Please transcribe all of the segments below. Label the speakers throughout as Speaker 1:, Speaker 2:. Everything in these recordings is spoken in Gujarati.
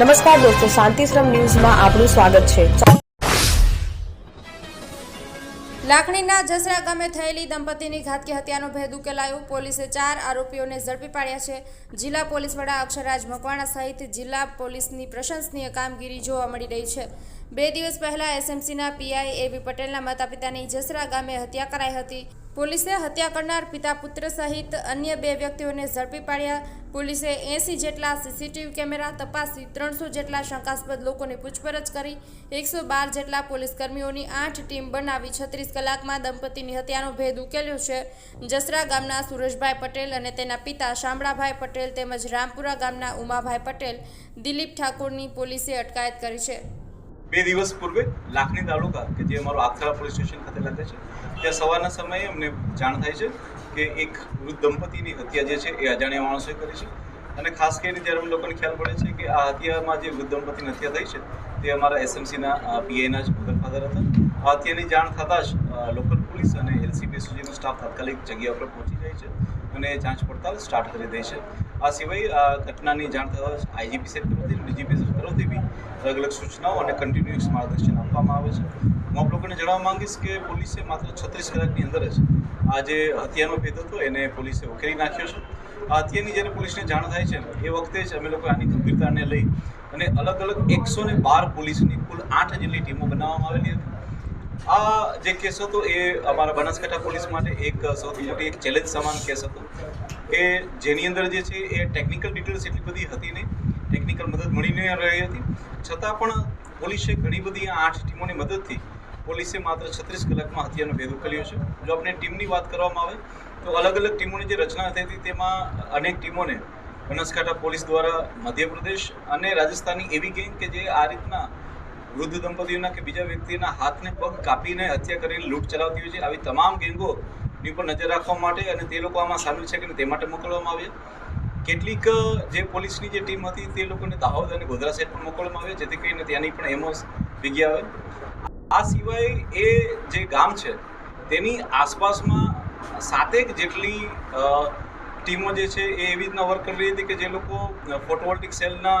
Speaker 1: નમસ્કાર દોસ્તો, શાંતિશ્રમ ન્યૂઝમાં આપનું સ્વાગત છે.
Speaker 2: લાખણીના જસરા ગામે થયેલી દંપતીની ઘાતકી હત્યાનો ભેદ ઉકેલાયો. પોલીસે ચાર આરોપીઓને ઝડપી પાડ્યા છે. જિલ્લા પોલીસ વડા અક્ષરરાજ મકવાણા સહિત જિલ્લા પોલીસની પ્રશંસનીય કામગીરી જોવા મળી રહી છે. બે દિવસ પહેલા એસએમસીના પીઆઈ એબી પટેલના માતા પિતાની જસરા ગામે હત્યા કરાઈ હતી. પોલીસે હત્યા કરનાર પિતા પુત્ર સહિત અન્ય બે વ્યક્તિઓને ઝડપી પાડ્યા. પોલીસે એંસી જેટલા સીસીટીવી કેમેરા તપાસી ત્રણસો જેટલા શંકાસ્પદ લોકોની પૂછપરછ કરી. એકસો બાર જેટલા પોલીસ કર્મીઓની આઠ ટીમ બનાવી છત્રીસ કલાકમાં દંપતીની હત્યાનો ભેદ ઉકેલ્યો છે. જસરા ગામના સુરેશભાઈ પટેલ અને તેના પિતા શામળાભાઈ પટેલ તેમજ રામપુરા ગામના ઉમાભાઈ પટેલ દિલીપ ઠાકોરની પોલીસે અટકાયત કરી છે.
Speaker 3: બે દિવસ પૂર્વે લાખણી તાલુકા કે જે અમારો આખરા પોલીસ સ્ટેશન ખાતે લાગે છે, ત્યાં સવારના સમયે અમને જાણ થાય છે કે એક વૃદ્ધ દંપતીની હત્યા જે છે એ અજાણ્યા માણસોએ કરી છે. અને ખાસ કરીને જ્યારે અમે લોકોને ખ્યાલ પડે છે કે આ હત્યામાં જે વૃદ્ધ દંપતીની હત્યા થઈ છે, તે અમારા એસએમસીના પીઆઈના જ ફાધર હતા. આ હત્યાની જાણ થતાં જ લોકલ પોલીસ અને એલસીબી સુધીનો સ્ટાફ તાત્કાલિક જગ્યા પર પહોંચી જાય છે અને જાંચ પડતાલ સ્ટાર્ટ કરી દે છે. આ સિવાય આ ઘટનાની જાણ થતાં આઈજીપી સાહેબ તરફથી ડીજીપી સાહેબ તરફથી બી અલગ અલગ સૂચનાઓ અને કન્ટિન્યુઅસ માર્ગદર્શન આપવામાં આવે છે. હું આપ લોકોને જણાવવા માંગીશ કે પોલીસે માત્ર છત્રીસ કલાકની અંદર જ આ જે હત્યાનો ભેદ હતો એને પોલીસે ઉકેલી નાખ્યો છે. આ હત્યાની જ્યારે પોલીસને જાણ થાય છે એ વખતે જ અમે લોકો આની ગંભીરતાને લઈ અને અલગ અલગ એકસો ને બાર પોલીસની કુલ આઠ જેટલી ટીમો બનાવવામાં આવેલી હતી. આ જે કેસ હતો એ અમારા બનાસકાંઠા પોલીસ માટે એક સૌથી મોટી એક ચેલેન્જ સમાન કેસ હતો. કે જેની અંદર જે છે એ ટેકનિકલ ડિટેલ્સ એટલી બધી હતી નહીં. ટેકનિકલ મદદ મળી ન રહી હતી. છતાં પણ પોલીસે ઘણી બધી આ આઠ ટીમોની મદદથી પોલીસે માત્ર છત્રીસ કલાકમાં હત્યાનો ભેદો કર્યો છે. જો આપણે ટીમની વાત કરવામાં આવે, તો અલગ અલગ ટીમોની જે રચના થઈ હતી, તેમાં અનેક ટીમોને બનાસકાંઠા પોલીસ દ્વારા મધ્યપ્રદેશ અને રાજસ્થાનની એવી ગેંગ કે જે આ રીતના વૃદ્ધ દંપતીઓના કે બીજા વ્યક્તિના હાથને પગ કાપીને હત્યા કરીને લૂંટ ચલાવતી હોય છે. આવી તમામ ગેંગોની ઉપર નજર રાખવા માટે અને તે લોકો આમાં સામેલ છે કે તે માટે મોકલવામાં આવ્યા. કેટલીક જે પોલીસની જે ટીમ હતી તે લોકોને દાહોદ અને ગોધરા સાઈડ પણ મોકલવામાં આવ્યા, જેથી કરીને ત્યાંની પણ એમોસ ભીગી આવે આ સિવાય એ જે ગામ છે, તેની આસપાસમાં સાતેક જેટલી ટીમો જે છે એ એવી રીતના વર્ક કરી રહી હતી કે જે લોકો ફોટોવોલ્ટિક સેલના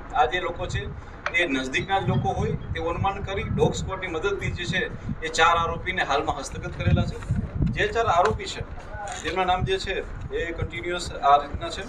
Speaker 3: આ જે લોકો છે, એ નજદીકના જ લોકો હોય, તે અનુમાન કરી ડોગ સ્ક્વોડની મદદથી જે છે, એ ચાર આરોપીને હાલમાં હસ્તગત કરેલા છે. જે ચાર આરોપી છે જેમના નામ જે છે, એ કન્ટિન્યુઅસ આ રીતના છે.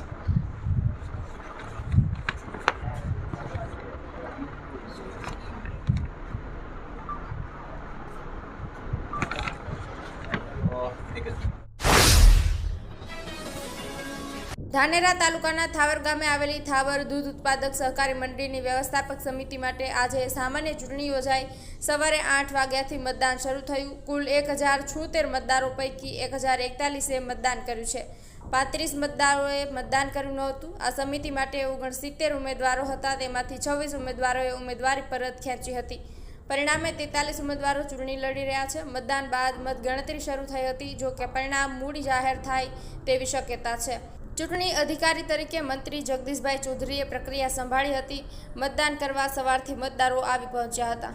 Speaker 2: ધાનેરા તાલુકાના થાવર ગામે આવેલી થાવર દૂધ ઉત્પાદક સહકારી મંડળીની વ્યવસ્થાપક સમિતિ માટે આજે સામાન્ય ચૂંટણી યોજાઈ. સવારે આઠ વાગ્યાથી મતદાન શરૂ થયું. કુલ એક હજાર છોતેર મતદારો પૈકી એક હજાર એકતાલીસે મતદાન કર્યું છે. પાંત્રીસ મતદારોએ મતદાન કર્યું નહોતું. આ સમિતિ માટે ઓગણસિત્તેર ઉમેદવારો હતા. તેમાંથી છવ્વીસ ઉમેદવારોએ ઉમેદવારી પરત ખેંચી હતી. પરિણામે તેતાલીસ ઉમેદવારો ચૂંટણી લડી રહ્યા છે. મતદાન બાદ મતગણતરી શરૂ થઈ હતી જો કે પરિણામ મૂડી જાહેર થાય તેવી શક્યતા છે. ચૂંટણી અધિકારી તરીકે મંત્રી જગદીશભાઈ ચૌધરીએ પ્રક્રિયા સંભાળી હતી. મતદાન કરવા સવારથી મતદારો આવી પહોંચ્યા હતા.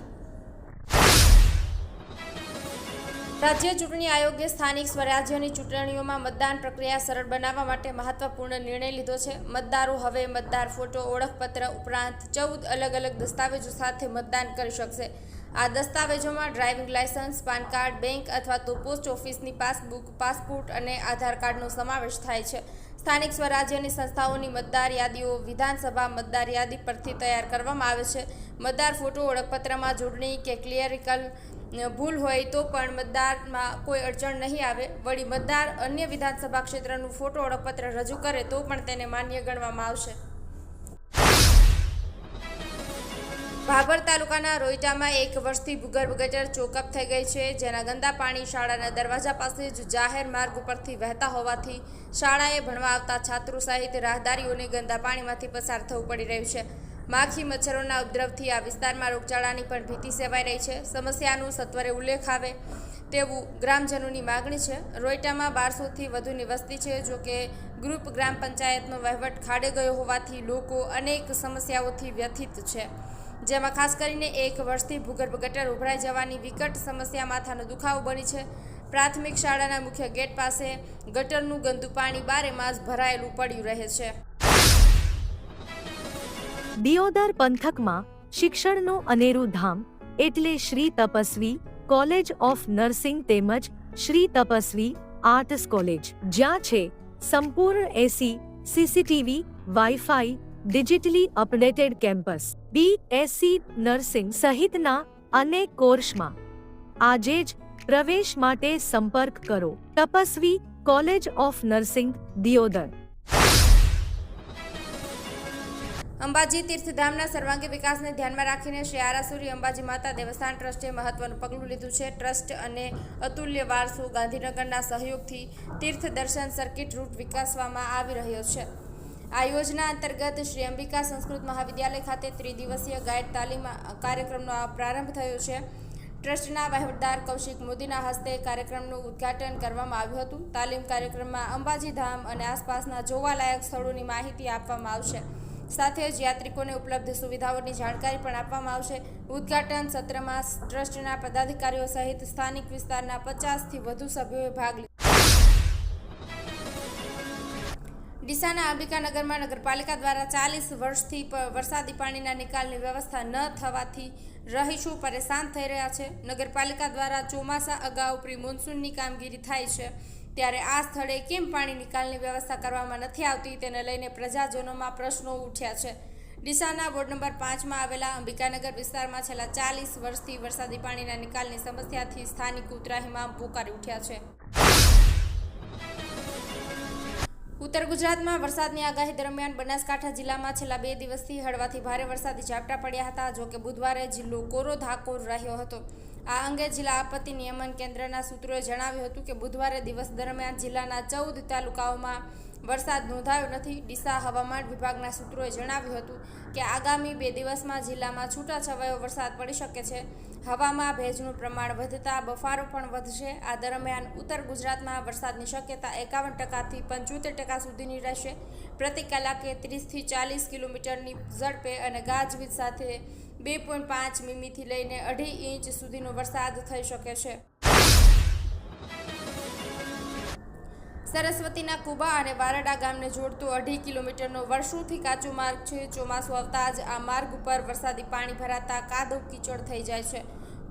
Speaker 2: રાજ્ય ચૂંટણી આયોગે સ્થાનિક સ્વરાજ્યની ચૂંટણીઓમાં મતદાન પ્રક્રિયા સરળ બનાવવા માટે મહત્વપૂર્ણ નિર્ણય લીધો છે. મતદારો હવે મતદાર ફોટો, ઓળખપત્ર ઉપરાંત ચૌદ અલગ અલગ દસ્તાવેજો સાથે મતદાન કરી શકશે. આ દસ્તાવેજોમાં driving licence PAN card, bank અથવા તો પોસ્ટ ઓફિસની પાસબુક, પાસપોર્ટ અને આધાર કાર્ડનો સમાવેશ થાય છે. સ્થાનિક સ્વરાજ્યની સંસ્થાઓની મતદાર યાદીઓ વિધાનસભા મતદાર યાદી પરથી તૈયાર કરવામાં આવે છે. મતદાર ફોટો ઓળખપત્રમાં જોડણી કે ક્લિયરિકલ ભૂલ હોય તો પણ મતદારમાં કોઈ અડચણ નહીં આવે. વળી મતદાર અન્ય વિધાનસભા ક્ષેત્રનું ફોટો ઓળખપત્ર રજૂ કરે તો પણ તેને માન્ય ગણવામાં આવશે. ભાભર તાલુકાના રોઈટામાં એક વર્ષથી ભૂગર્ભ ગટર ચોકઅપ થઈ ગઈ છે, જેના ગંદા પાણી શાળાના દરવાજા પાસે જ જાહેર માર્ગ ઉપરથી વહેતા હોવાથી શાળાએ ભણવા આવતા છાત્રો સહિત રાહદારીઓને ગંદા પાણીમાંથી પસાર થવું પડી રહ્યું છે. માખી મચ્છરોના ઉપદ્રવથી આ વિસ્તારમાં રોગચાળાની પણ ભીતિ સેવાઈ રહી છે. સમસ્યાનું સત્વરે ઉલ્લેખ આવે તેવું ગ્રામજનોની માગણી છે. રોઈટામાં બારસોથી વધુની વસ્તી છે, જો કે ગ્રુપ ગ્રામ પંચાયતનો વહીવટ ખાડે ગયો હોવાથી લોકો અનેક સમસ્યાઓથી વ્યથિત છે. જેમાં ખાસ કરીને એક વર્ષથી ભૂગર્ભ ગટર ઉભરાઈ જવાની વિકટ સમસ્યા માથાનો દુખાવો બની છે. પ્રાથમિક શાળાના મુખ્ય ગેટ પાસે ગટરનું ગંદુ પાણી બારે માસ ભરાયેલું પડ્યું રહે છે.
Speaker 4: દિયોદર પંથકમાં શિક્ષણનું અનેરું ધામ એટલે Shri Tapasvi college of nursing તેમજ શ્રી તપસ્વી આર્ટ્સ કોલેજ, જ્યાં છે સંપૂર્ણ AC, CCTV, wifi, digitally updated campus. BSc nursing સહિતના અનેક કોર્સમાં આજે જ પ્રવેશ માટે સંપર્ક કરો. Tapasvi college of nursing, Deodar.
Speaker 2: Ambaji તીર્થધામના સર્વાંગી વિકાસને ધ્યાનમાં રાખીને શ્રી આરાસુરી અંબાજી માતા દેવસ્થાન ટ્રસ્ટે મહત્વનું પગલું લીધું છે. ટ્રસ્ટ અને અતુલ્ય વારસુ ગાંધીનગરના સહયોગથી તીર્થ દર્શન સર્કિટ રૂટ વિકસાવવામાં આવી રહ્યો છે. આ યોજના અંતર્ગત શ્રી અંબિકા સંસ્કૃત મહાવિદ્યાલય ખાતે ત્રિદિવસીય ગાઈડ તાલીમ કાર્યક્રમનો પ્રારંભ થયો છે. ટ્રસ્ટના વહીવટદાર કૌશિક મોદીના હસ્તે કાર્યક્રમનું ઉદ્ઘાટન કરવામાં આવ્યું હતું. તાલીમ કાર્યક્રમમાં અંબાજી ધામ અને આસપાસના જોવાલાયક સ્થળોની માહિતી આપવામાં આવશે. સાથે જ યાત્રિકોને ઉપલબ્ધ સુવિધાઓની જાણકારી પણ આપવામાં આવશે. ઉદ્ઘાટન સત્રમાં ટ્રસ્ટના પદાધિકારીઓ સહિત સ્થાનિક વિસ્તારના પચાસથી વધુ સભ્યોએ ભાગ લીધો ડીસાના અંબિકાનગરમાં નગરપાલિકા દ્વારા ચાલીસ વર્ષથી વરસાદી પાણીના નિકાલની વ્યવસ્થા ન થવાથી રહીશો પરેશાન થઈ રહ્યા છે. નગરપાલિકા દ્વારા ચોમાસા અગાઉ પ્રી મોન્સૂનની કામગીરી થાય છે. ત્યારે આ સ્થળે કેમ પાણી નિકાલની વ્યવસ્થા કરવામાં નથી આવતી તેને લઈને પ્રજાજનોમાં પ્રશ્નો ઉઠ્યા છે. ડીસાના વોર્ડ નંબર પાંચમાં આવેલા અંબિકાનગર વિસ્તારમાં છેલ્લા ચાલીસ વર્ષથી વરસાદી પાણીના નિકાલની સમસ્યાથી સ્થાનિક ઉત્તરાહીમાં પોકારી ઉઠ્યા છે. ઉત્તર ગુજરાતમાં વરસાદની આગાહી દરમિયાન બનાસકાંઠા જિલ્લામાં છેલ્લા બે દિવસથી હળવાથી ભારે વરસાદી ઝાપટા પડ્યા હતા, જો કે બુધવારે જિલ્લો કોરો ધાકોર રહ્યો હતો. આ અંગે જિલ્લા આપત્તિ નિયમન કેન્દ્રના સૂત્રોએ જણાવ્યું હતું કે બુધવારે દિવસ દરમિયાન જિલ્લાના ચૌદ તાલુકાઓમાં વરસાદ નોંધાયો નથી. ડીસા હવામાન વિભાગના સૂત્રોએ જણાવ્યું હતું કે આગામી બે દિવસમાં જિલ્લામાં છૂટાછવાયો વરસાદ પડી શકે છે. હવામાં ભેજનું પ્રમાણ વધતા બફારો પણ વધશે. આ દરમિયાન ઉત્તર ગુજરાતમાં વરસાદની શક્યતા એકાવન ટકાથી પંચોતેર ટકા સુધીની રહેશે. પ્રતિ કલાકે ત્રીસથી ચાલીસ કિલોમીટરની ઝડપે અને ગાજવીજ સાથે બે પોઈન્ટ પાંચ મીમીથી લઈને અઢી ઇંચ સુધીનો વરસાદ થઈ શકે છે. સરસ્વતીના કુબા અને વારડા ગામને જોડતો અઢી કિલોમીટરનો વર્ષોથી કાચો માર્ગ છે. ચોમાસું આવતા જ આ માર્ગ ઉપર વરસાદી પાણી ભરાતા કાદવ કીચડ થઈ જાય છે.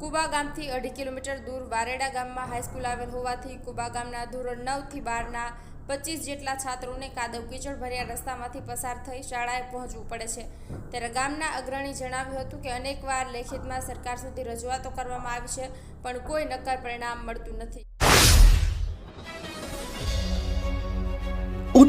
Speaker 2: કુબા ગામથી અઢી કિલોમીટર દૂર વારેડા ગામમાં હાઈસ્કૂલ આવેલ હોવાથી કુબા ગામના ધોરણ નવથી બારના પચીસ જેટલા છાત્રોને કાદવ કીચડ ભર્યા રસ્તામાંથી પસાર થઈ શાળાએ પહોંચવું પડે છે. ત્યારે ગામના અગ્રણી જણાવ્યું હતું કે અનેકવાર લેખિતમાં સરકાર સુધી રજૂઆતો કરવામાં આવી છે, પણ કોઈ નક્કર પરિણામ મળતું નથી.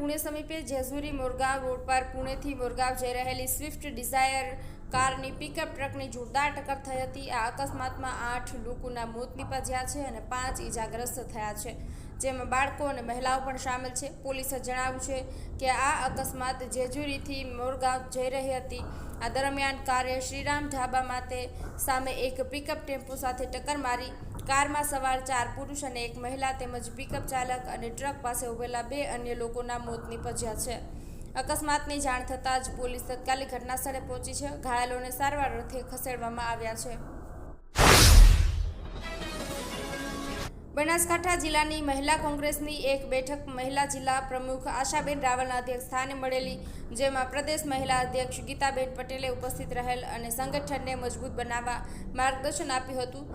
Speaker 2: પુણે સમીપે જેઝુરી મોરગાંવ રોડ પર પુણેથી મોરગાંવ જઈ રહેલી સ્વિફ્ટ ડિઝાયર કારની પિકઅપ ટ્રકની જોરદાર ટક્કર થઈ હતી. આ અકસ્માતમાં આઠ લોકોના મોત નીપજ્યા છે અને પાંચ ઇજાગ્રસ્ત થયા છે. જેમાં બાળકો અને મહિલાઓ પણ સામેલ છે. પોલીસે જણાવ્યું છે કે આ અકસ્માત જેજુરીથી મોરગાંવ જઈ રહી હતી. આ દરમિયાન કારે શ્રીરામ ઢાબા માટે સામે એક પિકઅપ ટેમ્પો સાથે ટક્કર મારી. કારમાં સવાર ચાર પુરુષ અને એક મહિલા તેમજ પિકઅપ ચાલક અને ટ્રક પાસે ઉભેલા બે અન્ય લોકોના મોત નીપજ્યા છે. અકસ્માતની જાણ થતાં જ પોલીસ તત્કાલિક ઘટના સ્થળે પહોંચી છે. ઘાયલોને સારવાર અર્થે ખસેડવામાં આવ્યા છે. બનાસકાંઠા જિલ્લાની મહિલા કોંગ્રેસની એક બેઠક મહિલા જિલ્લા પ્રમુખ આશાબેન રાવલના અધ્યક્ષ સ્થાને મળેલી, જેમાં પ્રદેશ મહિલા અધ્યક્ષ ગીતાબેન પટેલે ઉપસ્થિત રહેલ અને સંગઠનને મજબૂત બનાવવા માર્ગદર્શન આપ્યું હતું.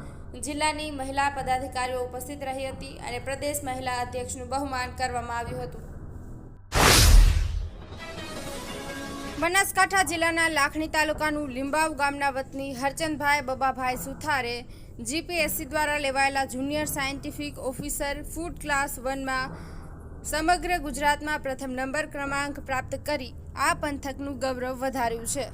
Speaker 2: જિલ્લાની મહિલા પદાધિકારીઓ ઉપસ્થિત રહી હતી અને પ્રદેશ મહિલા અધ્યક્ષનું બહુમાન કરવામાં આવ્યું હતું. બનાસકાંઠા જિલ્લાના લાખણી તાલુકાનું લીંબાવ ગામના વતની હરચંદભાઈ બબાભાઈ સુથારે જીપીએસસી દ્વારા લેવાયેલા junior scientific officer food class વનમાં સમગ્ર ગુજરાતમાં પ્રથમ નંબર ક્રમાંક પ્રાપ્ત કરી આ પંથકનું ગૌરવ વધાર્યું છે.